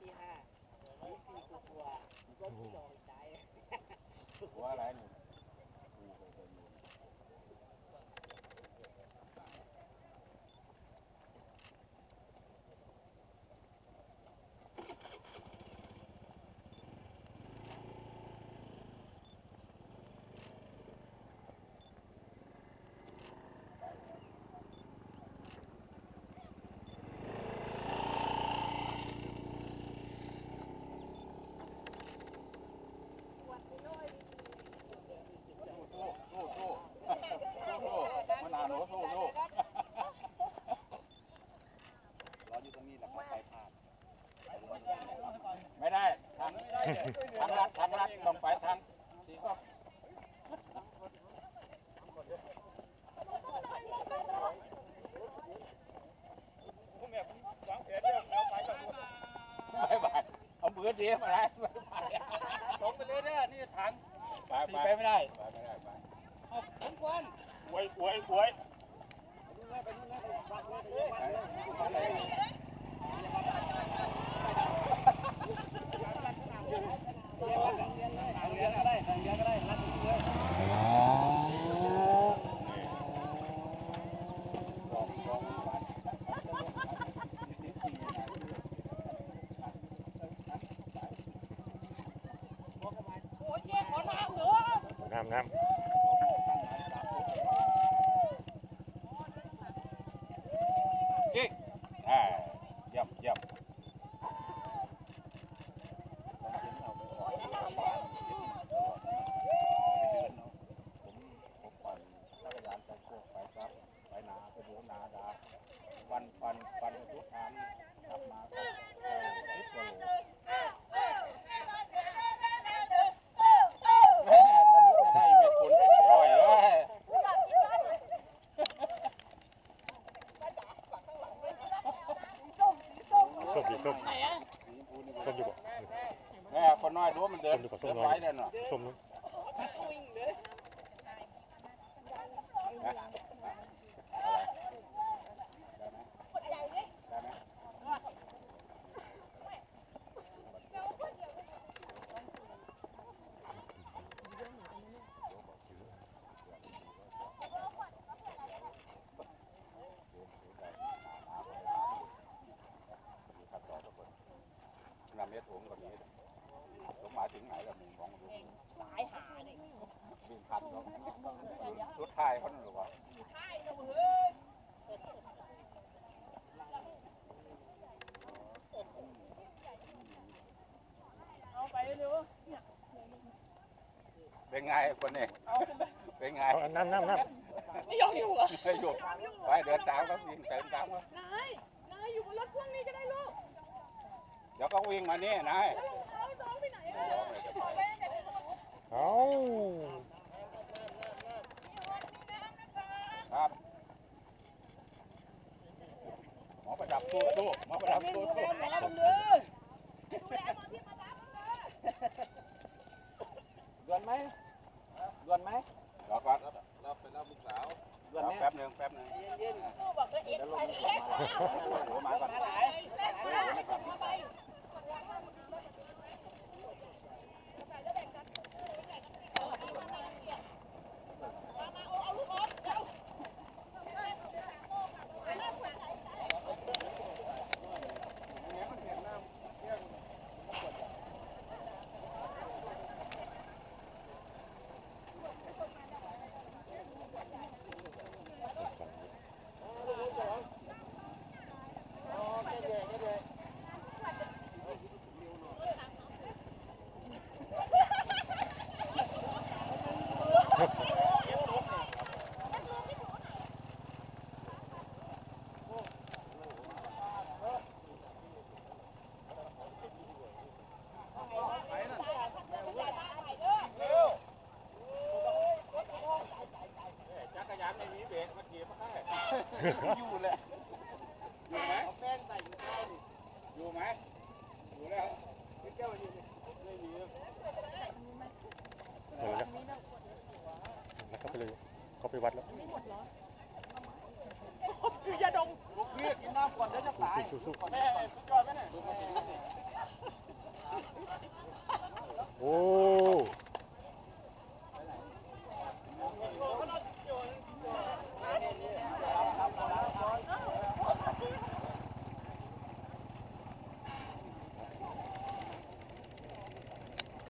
ตีห้าตีสี่กลัวๆรถที่นอนใจตัวอะไรนี่กูเคยไปอยู่ สู้สู้สู้สู้มันนานหนูสู้สู้รออยู่ตรงนี้แหละครับไปพลาดไม่ได้ ทางทางลัดทางลัดต้องไปทางสีก็ไปไปเอามือเดียวมาได้ลงไปเลยเนี่ยนี่ทางไปไปไม่ได้ไปไม่ได้ไปผมควันอวยอวยอวย ทางเรือก็ได้ทางเรือก็ได้รัดเรือ น้ำน้ กิ๊กอ่าเยี่ยมเยี่ยมปันปันปันทุกทางกลับมาก็คิดว่าโหแม่สนุกได้เม็ดคุณปล่อยเลยำส้มดีส้ม ส้มส้มอยู่บ่แม่คนน้อยรู้ว่ามันเดินส้มดีกว่าส้เดิมนน้อไว้ยเดินหน่อยส้มนู้น วิ่งเลย ได้ไหมนำเม็ดถุงกับนี้ ถุงหมายถึงไหนกับมึงมองดูสายหาเนี่ยวิ่งพันเขาชุดท้ายเขาหรือวะใช่เลยเฮ้ยเอาไปเร็วเป็นไงคนนี้เป็นไงเอาน้ำน้ำน้ไม่ยอมอยู่เหรอไม่หยุดไปเดินตามเขาวิ่งเดินตามเขานายนายอยู่บนรถพ่วงนี้ก็ได้ลูก เดี๋ยวเขาวิ่งมานี่นายเอาครับหมอประดับตู้ตู้หมอประดับตู้ตู้หมอลำเลยเดือนไหมดือนไหมรอก่อนเราไปรับลูกสาวเดือนแป๊บหนึ่งแป๊บหนึ่งเย็นเดี๋ยวลงหัวหมาก่อนมาหลายจั มาเก็บมาให้อยู่แหละอยู่ไหมเอาแป้งใส่อยู่ข้าวดิอยู่ไหมอยู่แล้วไม่เจ้าอยู่ไม่มีเหมือนแล้วแล้วก็ไปเลยเขาไปวัดแล้วคือยาดมลูกพี่กินน้ำก่อนเดี๋ยวจะตายสู้ๆๆแม่สุดยอดไหมเนี่ยโอ้